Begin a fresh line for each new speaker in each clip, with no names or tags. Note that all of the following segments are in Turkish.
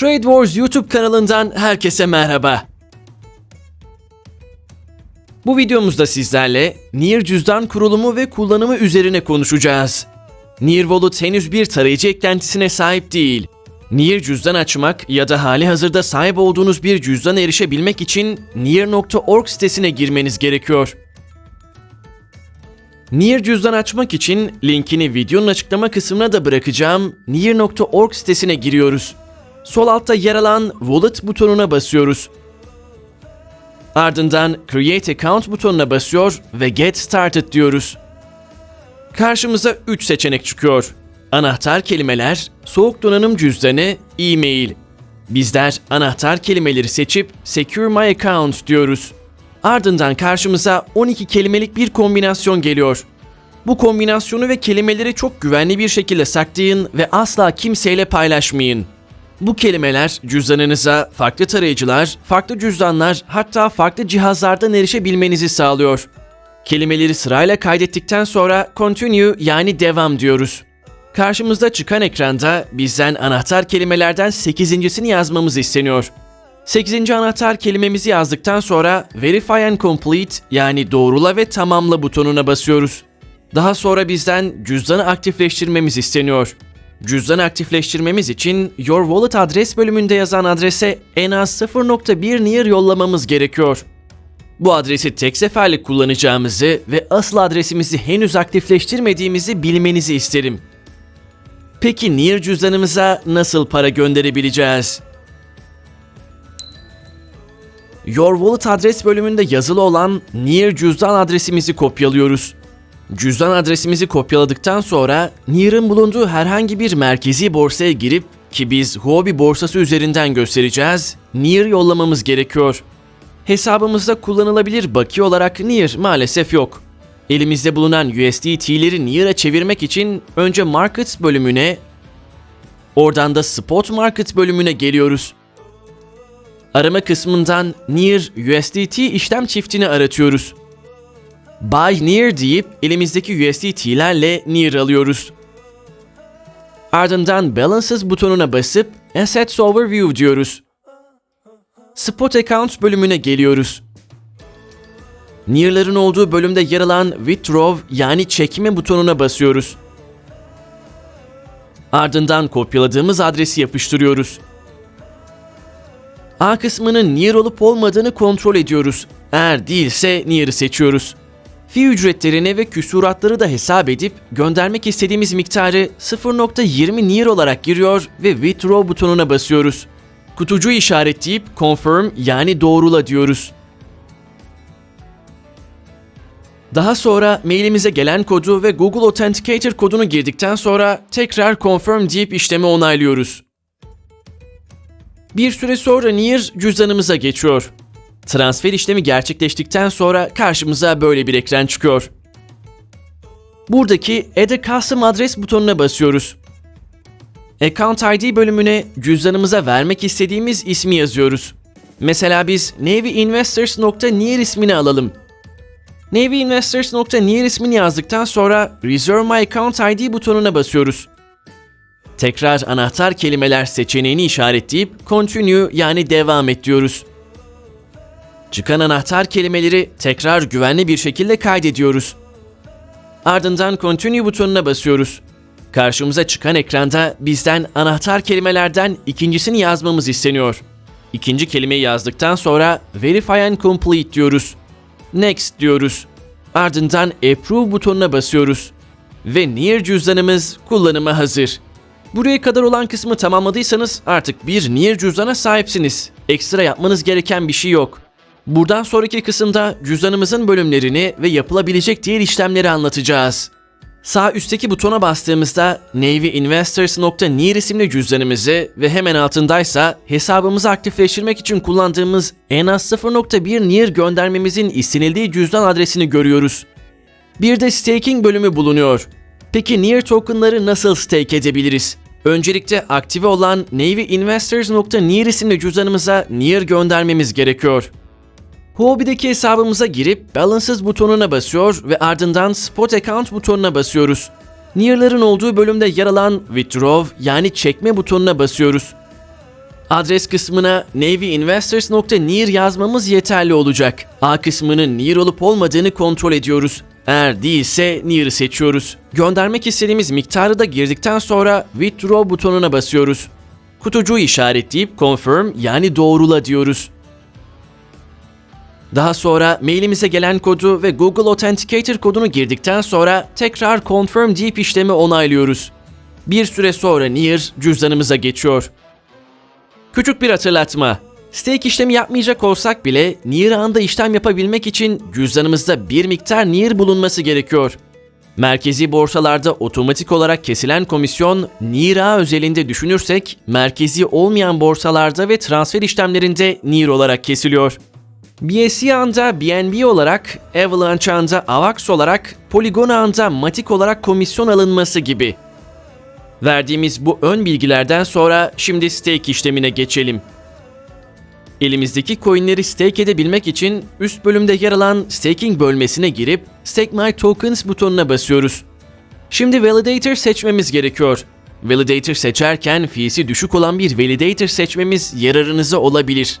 Trade Wars YouTube kanalından herkese merhaba. Bu videomuzda sizlerle Near cüzdan kurulumu ve kullanımı üzerine konuşacağız. Near Wallet henüz bir tarayıcı eklentisine sahip değil. Near cüzdan açmak ya da hali hazırda sahip olduğunuz bir cüzdana erişebilmek için near.org sitesine girmeniz gerekiyor. Near cüzdan açmak için linkini videonun açıklama kısmına da bırakacağım. Near.org sitesine giriyoruz. Sol altta yer alan Wallet butonuna basıyoruz. Ardından Create Account butonuna basıyor ve Get Started diyoruz. Karşımıza 3 seçenek çıkıyor. Anahtar kelimeler, soğuk donanım cüzdanı, e-mail. Bizler anahtar kelimeleri seçip Secure My Account diyoruz. Ardından karşımıza 12 kelimelik bir kombinasyon geliyor. Bu kombinasyonu ve kelimeleri çok güvenli bir şekilde saklayın ve asla kimseyle paylaşmayın. Bu kelimeler cüzdanınıza farklı tarayıcılar, farklı cüzdanlar hatta farklı cihazlardan erişebilmenizi sağlıyor. Kelimeleri sırayla kaydettikten sonra continue yani devam diyoruz. Karşımızda çıkan ekranda bizden anahtar kelimelerden 8.sini yazmamız isteniyor. 8. anahtar kelimemizi yazdıktan sonra Verify and Complete yani doğrula ve tamamla butonuna basıyoruz. Daha sonra bizden cüzdanı aktifleştirmemiz isteniyor. Cüzdanı aktifleştirmemiz için Your Wallet adres bölümünde yazan adrese en az 0.1 Near yollamamız gerekiyor. Bu adresi tek seferlik kullanacağımızı ve asıl adresimizi henüz aktifleştirmediğimizi bilmenizi isterim. Peki Near cüzdanımıza nasıl para gönderebileceğiz? Your Wallet adres bölümünde yazılı olan Near cüzdan adresimizi kopyalıyoruz. Cüzdan adresimizi kopyaladıktan sonra Near'ın bulunduğu herhangi bir merkezi borsaya girip ki biz Huobi borsası üzerinden göstereceğiz, Near yollamamız gerekiyor. Hesabımızda kullanılabilir bakiye olarak Near maalesef yok. Elimizde bulunan USDT'leri Near'a çevirmek için önce Markets bölümüne, oradan da Spot Market bölümüne geliyoruz. Arama kısmından Near USDT işlem çiftini aratıyoruz. Buy Near deyip elimizdeki USDT'lerle Near alıyoruz. Ardından Balances butonuna basıp Assets Overview diyoruz. Spot Account bölümüne geliyoruz. Near'ların olduğu bölümde yer alan Withdraw yani çekme butonuna basıyoruz. Ardından kopyaladığımız adresi yapıştırıyoruz. A kısmının Near olup olmadığını kontrol ediyoruz. Eğer değilse Near'ı seçiyoruz. Fi ücretlerini ve küsuratları da hesap edip göndermek istediğimiz miktarı 0.20 Near olarak giriyor ve Withdraw butonuna basıyoruz. Kutucuğu işaretleyip Confirm yani doğrula diyoruz. Daha sonra mailimize gelen kodu ve Google Authenticator kodunu girdikten sonra tekrar Confirm deyip işlemi onaylıyoruz. Bir süre sonra Near cüzdanımıza geçiyor. Transfer işlemi gerçekleştikten sonra karşımıza böyle bir ekran çıkıyor. Buradaki Add a Custom Address butonuna basıyoruz. Account ID bölümüne cüzdanımıza vermek istediğimiz ismi yazıyoruz. Mesela biz navyinvestors.near ismini alalım. navyinvestors.near ismini yazdıktan sonra Reserve My Account ID butonuna basıyoruz. Tekrar anahtar kelimeler seçeneğini işaretleyip Continue yani devam et diyoruz. Çıkan anahtar kelimeleri tekrar güvenli bir şekilde kaydediyoruz. Ardından Continue butonuna basıyoruz. Karşımıza çıkan ekranda bizden anahtar kelimelerden ikincisini yazmamız isteniyor. İkinci kelimeyi yazdıktan sonra Verify and Complete diyoruz. Next diyoruz. Ardından Approve butonuna basıyoruz. Ve Near cüzdanımız kullanıma hazır. Buraya kadar olan kısmı tamamladıysanız artık bir Near cüzdana sahipsiniz. Ekstra yapmanız gereken bir şey yok. Buradan sonraki kısımda cüzdanımızın bölümlerini ve yapılabilecek diğer işlemleri anlatacağız. Sağ üstteki butona bastığımızda navyinvestors.near isimli cüzdanımızı ve hemen altındaysa hesabımızı aktifleştirmek için kullandığımız en az 0.1 Near göndermemizin istenildiği cüzdan adresini görüyoruz. Bir de staking bölümü bulunuyor. Peki Near tokenları nasıl stake edebiliriz? Öncelikle aktive olan navyinvestors.near isimli cüzdanımıza Near göndermemiz gerekiyor. Huobi'deki hesabımıza girip Balances butonuna basıyor ve ardından Spot Account butonuna basıyoruz. Near'ların olduğu bölümde yer alan Withdraw yani çekme butonuna basıyoruz. Adres kısmına navyinvestors.near yazmamız yeterli olacak. A kısmının near olup olmadığını kontrol ediyoruz. Eğer değilse near'ı seçiyoruz. Göndermek istediğimiz miktarı da girdikten sonra withdraw butonuna basıyoruz. Kutucuğu işaretleyip confirm yani doğrula diyoruz. Daha sonra mailimize gelen kodu ve Google Authenticator kodunu girdikten sonra tekrar confirm deyip işlemi onaylıyoruz. Bir süre sonra Near cüzdanımıza geçiyor. Küçük bir hatırlatma. Stake işlemi yapmayacak olsak bile Near anda işlem yapabilmek için cüzdanımızda bir miktar Near bulunması gerekiyor. Merkezi borsalarda otomatik olarak kesilen komisyon NIRA özelinde düşünürsek merkezi olmayan borsalarda ve transfer işlemlerinde NIR olarak kesiliyor. BSC anda BNB olarak, Avalanche anda AVAX olarak, Polygon anda Matic olarak komisyon alınması gibi. Verdiğimiz bu ön bilgilerden sonra şimdi stake işlemine geçelim. Elimizdeki coinleri stake edebilmek için üst bölümde yer alan staking bölmesine girip Stake My Tokens butonuna basıyoruz. Şimdi Validator seçmemiz gerekiyor. Validator seçerken fiyesi düşük olan bir Validator seçmemiz yararınıza olabilir.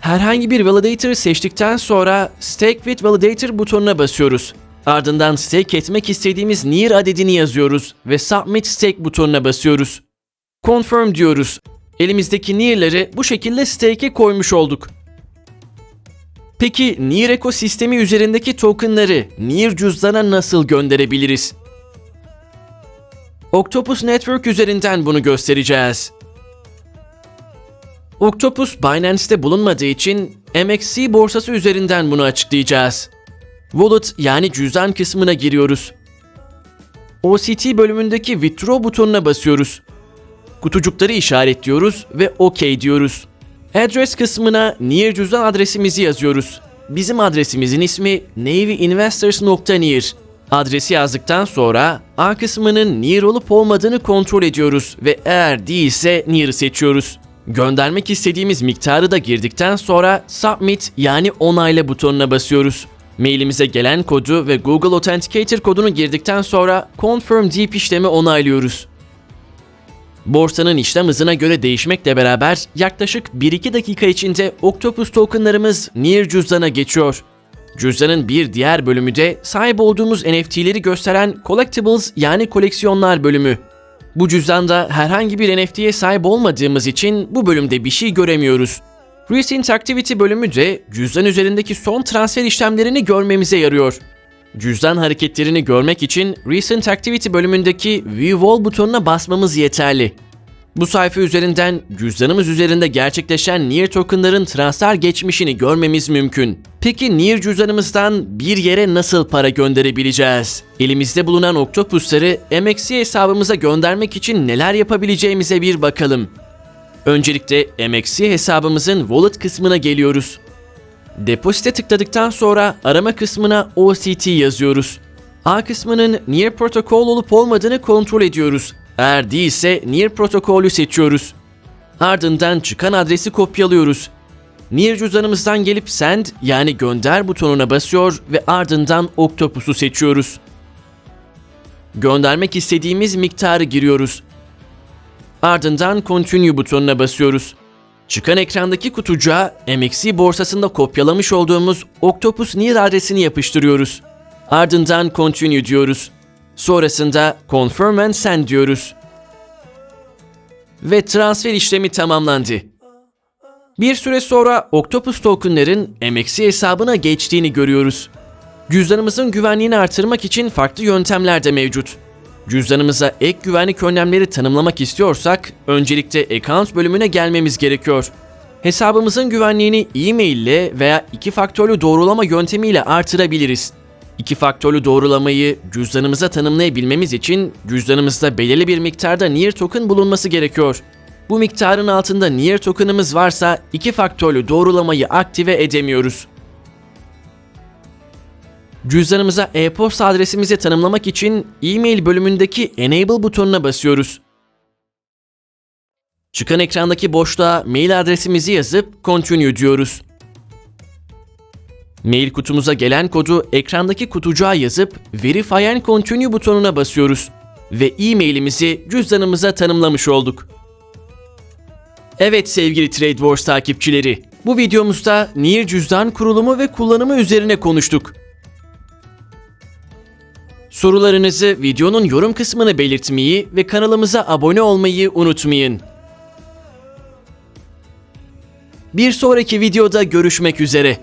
Herhangi bir Validator seçtikten sonra Stake with Validator butonuna basıyoruz. Ardından stake etmek istediğimiz Near adedini yazıyoruz ve Submit Stake butonuna basıyoruz. Confirm diyoruz. Elimizdeki Near'ları bu şekilde stake'e koymuş olduk. Peki Near ekosistemi üzerindeki tokenları Near cüzdana nasıl gönderebiliriz? Octopus Network üzerinden bunu göstereceğiz. Octopus Binance'te bulunmadığı için MXC borsası üzerinden bunu açıklayacağız. Wallet yani cüzdan kısmına giriyoruz. OCT bölümündeki Withdraw butonuna basıyoruz. Kutucukları işaretliyoruz ve OK diyoruz. Address kısmına Near cüzdan adresimizi yazıyoruz. Bizim adresimizin ismi navyinvestors.near. Adresi yazdıktan sonra A kısmının Near olup olmadığını kontrol ediyoruz ve eğer değilse Near'ı seçiyoruz. Göndermek istediğimiz miktarı da girdikten sonra Submit yani onayla butonuna basıyoruz. Mailimize gelen kodu ve Google Authenticator kodunu girdikten sonra Confirm deyip işlemi onaylıyoruz. Borsanın işlem hızına göre değişmekle beraber yaklaşık 1-2 dakika içinde Octopus tokenlarımız Near cüzdana geçiyor. Cüzdanın bir diğer bölümü de sahip olduğumuz NFT'leri gösteren Collectibles yani koleksiyonlar bölümü. Bu cüzdanda herhangi bir NFT'ye sahip olmadığımız için bu bölümde bir şey göremiyoruz. Recent Activity bölümü de cüzdan üzerindeki son transfer işlemlerini görmemize yarıyor. Cüzdan hareketlerini görmek için Recent Activity bölümündeki View All butonuna basmamız yeterli. Bu sayfa üzerinden cüzdanımız üzerinde gerçekleşen Near tokenların transfer geçmişini görmemiz mümkün. Peki Near cüzdanımızdan bir yere nasıl para gönderebileceğiz? Elimizde bulunan Octopus'ları MXC hesabımıza göndermek için neler yapabileceğimize bir bakalım. Öncelikle MXC hesabımızın wallet kısmına geliyoruz. Depozite tıkladıktan sonra arama kısmına OCT yazıyoruz. A kısmının Near protokol olup olmadığını kontrol ediyoruz. Eğer değilse Near protokolü seçiyoruz. Ardından çıkan adresi kopyalıyoruz. Near cüzdanımızdan gelip Send yani gönder butonuna basıyor ve ardından Octopus'u seçiyoruz. Göndermek istediğimiz miktarı giriyoruz. Ardından Continue butonuna basıyoruz. Çıkan ekrandaki kutucuğa MXC borsasında kopyalamış olduğumuz Octopus Near adresini yapıştırıyoruz. Ardından Continue diyoruz. Sonrasında Confirm and Send diyoruz. Ve transfer işlemi tamamlandı. Bir süre sonra Octopus tokenların MXC hesabına geçtiğini görüyoruz. Cüzdanımızın güvenliğini artırmak için farklı yöntemler de mevcut. Cüzdanımıza ek güvenlik önlemleri tanımlamak istiyorsak öncelikle account bölümüne gelmemiz gerekiyor. Hesabımızın güvenliğini e-mail ile veya iki faktörlü doğrulama yöntemiyle artırabiliriz. İki faktörlü doğrulamayı cüzdanımıza tanımlayabilmemiz için cüzdanımızda belirli bir miktarda Near token bulunması gerekiyor. Bu miktarın altında Near token'ımız varsa iki faktörlü doğrulamayı aktive edemiyoruz. Cüzdanımıza e-posta adresimizi tanımlamak için e-mail bölümündeki Enable butonuna basıyoruz. Çıkan ekrandaki boşluğa mail adresimizi yazıp Continue diyoruz. Mail kutumuza gelen kodu ekrandaki kutucuğa yazıp Verify and Continue butonuna basıyoruz ve e-mailimizi cüzdanımıza tanımlamış olduk. Evet sevgili Trade Wars takipçileri, bu videomuzda NIR cüzdan kurulumu ve kullanımı üzerine konuştuk. Sorularınızı videonun yorum kısmına belirtmeyi ve kanalımıza abone olmayı unutmayın. Bir sonraki videoda görüşmek üzere.